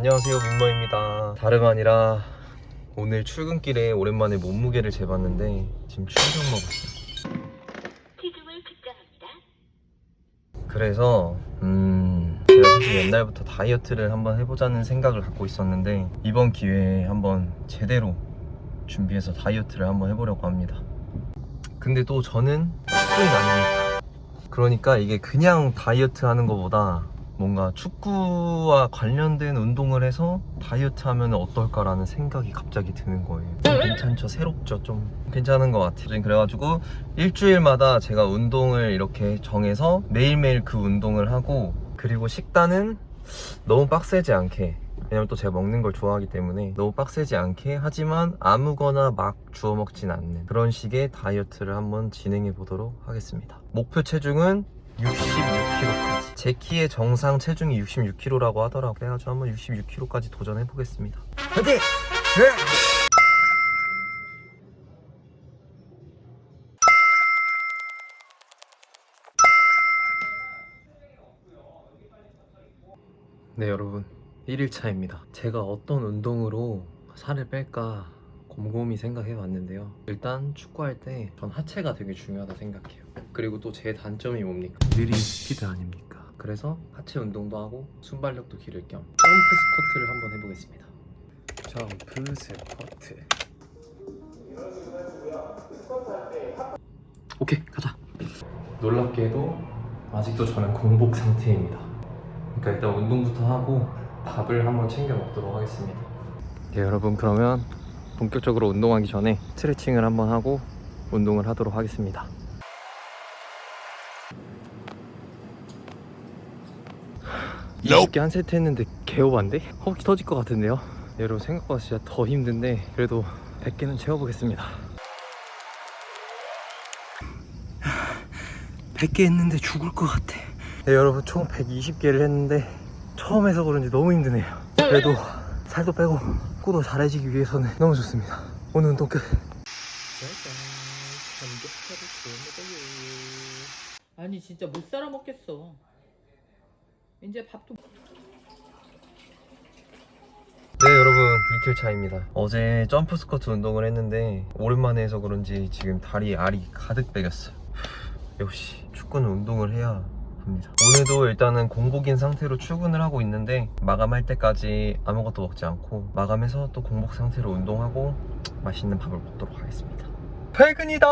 안녕하세요 민모입니다. 다름 아니라 오늘 출근길에 오랜만에 몸무게를 재봤는데 지금 충격 먹었어요. 그래서 음 제가 사실 옛날부터 다이어트를 한번 해보자는 생각을 갖고 있었는데 이번 기회에 한번 제대로 준비해서 다이어트를 한번 해보려고 합니다. 근데 또 저는 축구인 아닙니까 그러니까 이게 그냥 다이어트 하는 것보다 뭔가 축구와 관련된 운동을 해서 다이어트 하면 어떨까라는 생각이 갑자기 드는 거예요. 좀 괜찮죠? 새롭죠? 좀 괜찮은 것 같아요. 그래가지고 일주일마다 제가 운동을 이렇게 정해서 매일매일 그 운동을 하고 그리고 식단은 너무 빡세지 않게 왜냐면 또 제가 먹는 걸 좋아하기 때문에 너무 빡세지 않게 하지만 아무거나 막 주워 먹진 않는 그런 식의 다이어트를 한번 진행해 보도록 하겠습니다. 목표 체중은 66kg까지. 제 키의 정상 체중이 66kg라고 하더라고요. 그래가지고 한번 66kg까지 도전해 보겠습니다. 화이팅! 네 여러분 1일차입니다 제가 어떤 운동으로 살을 뺄까 곰곰이 생각해 봤는데요 일단 축구할 때 전 하체가 되게 중요하다 생각해요 그리고 또 제 단점이 뭡니까? 느린 스피드 아닙니까? 그래서 하체 운동도 하고 순발력도 기를 겸 점프 스쿼트를 한번 해보겠습니다 점프 스쿼트 오케이 가자 놀랍게도 아직도 저는 공복 상태입니다 그러니까 일단 운동부터 하고 밥을 한번 챙겨 먹도록 하겠습니다. 네, 여러분 그러면 본격적으로 운동하기 전에 스트레칭을 한번 하고 운동을 하도록 하겠습니다. 이렇게 한 세트 했는데 개오반데? 허벅지 터질 것 같은데요? 네, 여러분 생각보다 진짜 더 힘든데 그래도 100개는 채워보겠습니다. 100개 했는데 죽을 것 같아. 네, 여러분 총 120개를 했는데 처음 해서 그런지 너무 힘드네요. 그래도 살도 빼고 코도 잘해지기 위해서는 너무 좋습니다. 오늘 운동 끝. 아니 진짜 못 살아 먹겠어. 이제 밥도 네 여러분 이틀 차입니다. 어제 점프 스쿼트 운동을 했는데 오랜만에 해서 그런지 지금 다리 알이 가득 빼겼어요. 역시 축구는 운동을 해야 합니다. 오늘도 일단은 공복인 상태로 출근을 하고 있는데 마감할 때까지 아무것도 먹지 않고 마감해서 또 공복 상태로 운동하고 맛있는 밥을 먹도록 하겠습니다. 퇴근이다.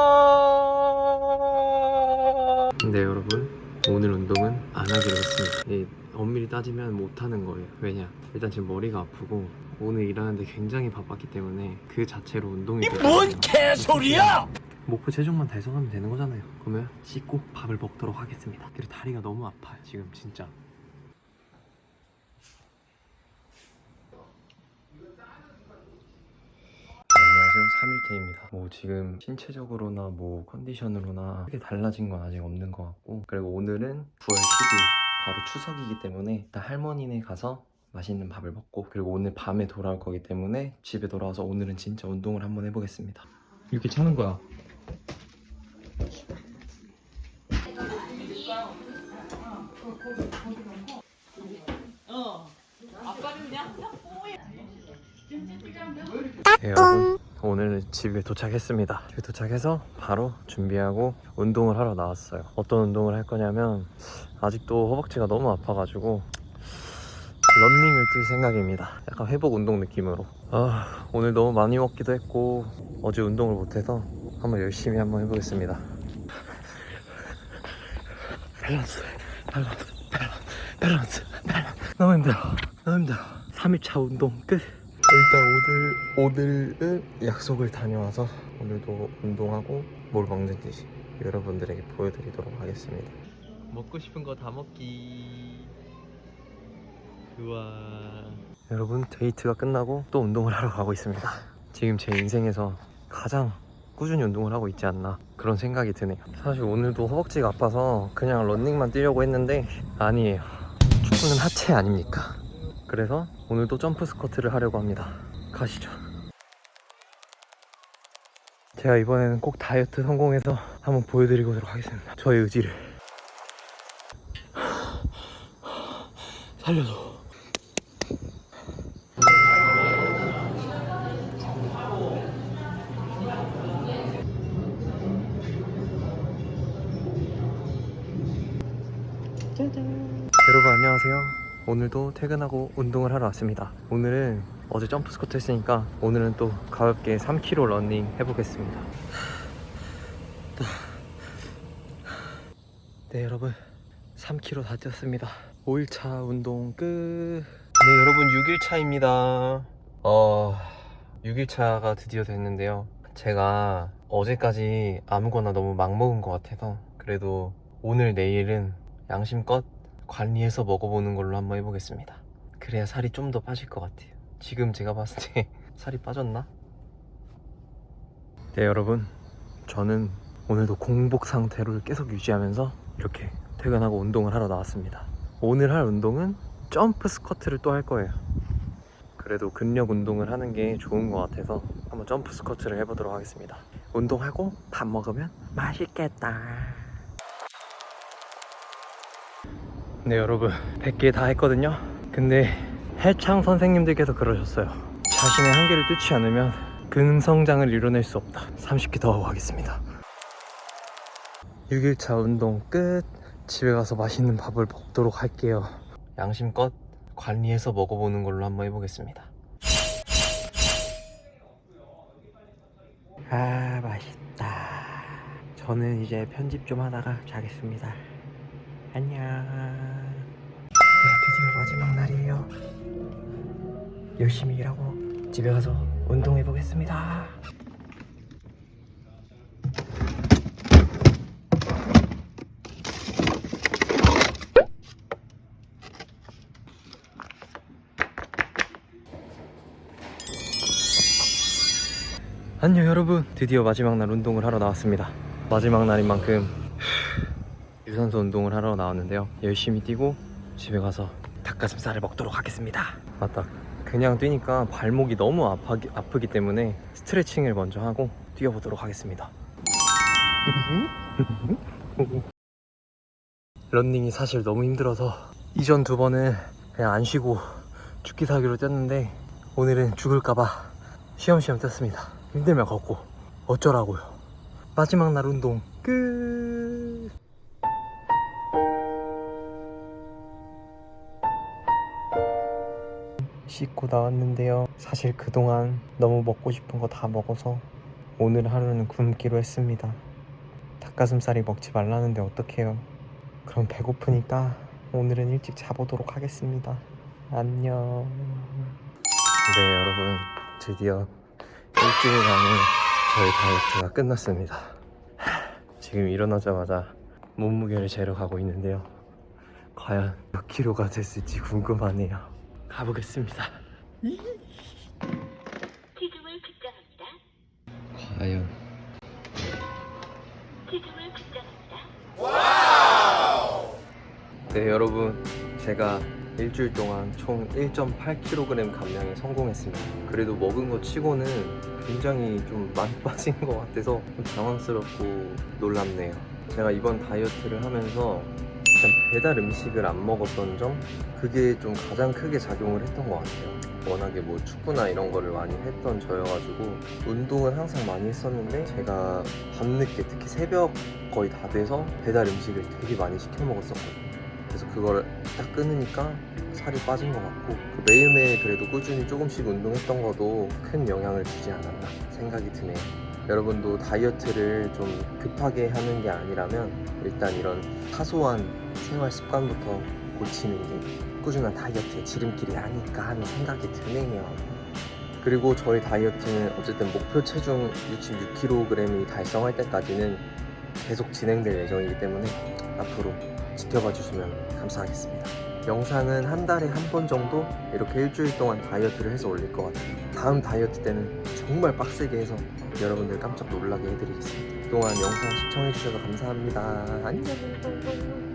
네 여러분 오늘 운동은 안 하기로 했습니다. 이 엄밀히 따지면 못 하는 거예요. 왜냐? 일단 지금 머리가 아프고 오늘 일하는데 굉장히 바빴기 때문에 그 자체로 운동이 뭔 개소리야! 목표 체중만 달성하면 되는 거잖아요. 그러면 씻고 밥을 먹도록 하겠습니다. 그리고 다리가 너무 아파요. 지금 진짜. 안녕하세요 3일째입니다 뭐 지금 신체적으로나 뭐 컨디션으로나 크게 달라진 건 아직 없는 것 같고 그리고 오늘은 9월 10일 바로 추석이기 때문에 일단 할머니네 가서 맛있는 밥을 먹고 그리고 오늘 밤에 돌아올 거기 때문에 집에 돌아와서 오늘은 진짜 운동을 한번 해보겠습니다 이렇게 차는 거야 네, 여러분 오늘 집에 도착했습니다. 집에 도착해서 바로 준비하고 운동을 하러 나왔어요. 어떤 운동을 할 거냐면 아직도 허벅지가 너무 아파가지고 런닝을 뛸 생각입니다. 약간 회복 운동 느낌으로. 아 오늘 너무 많이 먹기도 했고 어제 운동을 못해서 한번 열심히 한번 해보겠습니다 밸런스 밸런스 밸런스 밸런스 너무 힘들어 너무 힘들어 3일차 운동 끝 일단 오늘 오늘은 약속을 다녀와서 오늘도 운동하고 뭘 먹는지 여러분들에게 보여드리도록 하겠습니다. 먹고 싶은 거 다 먹기. 우와. 여러분 데이트가 끝나고 또 운동을 하러 가고 있습니다. 지금 제 인생에서 가장 꾸준히 운동을 하고 있지 않나 그런 생각이 드네요. 사실 오늘도 허벅지가 아파서 그냥 런닝만 뛰려고 했는데 아니에요. 축구는 하체 아닙니까? 그래서 오늘도 점프 스쿼트를 하려고 합니다. 가시죠. 제가 이번에는 꼭 다이어트 성공해서 한번 보여드리도록 하겠습니다. 저의 의지를. 살려줘. 여러분 안녕하세요. 오늘도 퇴근하고 운동을 하러 왔습니다. 오늘은 어제 점프 스쿼트 했으니까 오늘은 또 가볍게 3km 러닝 해보겠습니다. 네 여러분 3km 다 뛰었습니다. 5일차 운동 끝. 네 여러분 6일차입니다. 어 6일차가 드디어 됐는데요. 제가 어제까지 아무거나 너무 막 먹은 것 같아서 그래도 오늘 내일은 양심껏 관리해서 먹어보는 걸로 한번 해보겠습니다. 그래야 살이 좀 더 빠질 것 같아요. 지금 제가 봤을 때 살이 빠졌나? 네 여러분 저는 오늘도 공복 상태를 계속 유지하면서 이렇게 퇴근하고 운동을 하러 나왔습니다. 오늘 할 운동은 점프 스쿼트를 또 할 거예요. 그래도 근력 운동을 하는 게 좋은 것 같아서 한번 점프 스쿼트를 해보도록 하겠습니다. 운동하고 밥 먹으면 맛있겠다. 네 여러분 100개 다 했거든요. 근데 해창 선생님들께서 그러셨어요. 자신의 한계를 뚫지 않으면 근성장을 이뤄낼 수 없다. 30개 더 하고 가겠습니다. 6일차 운동 끝. 집에 가서 맛있는 밥을 먹도록 할게요. 양심껏 관리해서 먹어보는 걸로 한번 해보겠습니다. 아, 맛있다. 저는 이제 편집 좀 하다가 자겠습니다. 안녕. 네, 드디어 마지막 날이에요. 열심히 일하고 집에 가서 운동해 보겠습니다. 안녕 여러분 드디어 마지막 날 운동을 하러 나왔습니다 마지막 날인 만큼 유산소 운동을 하러 나왔는데요 열심히 뛰고 집에 가서 닭가슴살을 먹도록 하겠습니다. 맞다. 그냥 뛰니까 발목이 너무 아파기, 아프기 때문에 스트레칭을 먼저 하고 뛰어보도록 하겠습니다. 런닝이 사실 너무 힘들어서 이전 두 번은 그냥 안 쉬고 죽기 살기로 뛰었는데 오늘은 죽을까봐 쉬엄쉬엄 뛰었습니다. 힘들면 걷고 어쩌라고요. 마지막 날 운동 끝 씻고 나왔는데요 사실 그동안 너무 먹고 싶은 거 다 먹어서 오늘 하루는 굶기로 했습니다 닭가슴살이 먹지 말라는데 어떡해요 그럼 배고프니까 오늘은 일찍 자보도록 하겠습니다 안녕 네 여러분 드디어 일주일간의 저희 다이어트가 끝났습니다. 하, 지금 일어나자마자 몸무게를 재러 가고 있는데요. 과연 몇 킬로가 됐을지 궁금하네요. 가보겠습니다. 체중을 측정합니다. 과연 체중을 측정합니다. 네 여러분 제가 일주일 동안 총 1.8kg 감량에 성공했습니다. 그래도 먹은 거 치고는 굉장히 좀 많이 빠진 것 같아서 좀 당황스럽고 놀랍네요. 제가 이번 다이어트를 하면서 일단 배달 음식을 안 먹었던 점 그게 좀 가장 크게 작용을 했던 것 같아요. 워낙에 뭐 축구나 이런 거를 많이 했던 저여가지고 운동은 항상 많이 했었는데 제가 밤늦게 특히 새벽 거의 다 돼서 배달 음식을 되게 많이 시켜 먹었었거든요. 그래서 그걸 딱 끊으니까 살이 빠진 것 같고 그 매일매일 그래도 꾸준히 조금씩 운동했던 것도 큰 영향을 주지 않았나 생각이 드네요. 여러분도 다이어트를 좀 급하게 하는 게 아니라면 일단 이런 사소한 생활 습관부터 고치는 게 꾸준한 다이어트의 지름길이 아닐까 하는 생각이 드네요. 그리고 저희 다이어트는 어쨌든 목표 체중 66kg이 달성할 때까지는 계속 진행될 예정이기 때문에 앞으로 지켜봐 주시면 감사하겠습니다. 영상은 한 달에 한 번 정도 이렇게 일주일 동안 다이어트를 해서 올릴 것 같아요. 다음 다이어트 때는 정말 빡세게 해서 여러분들 깜짝 놀라게 해드리겠습니다. 그동안 영상 시청해주셔서 감사합니다. 안녕.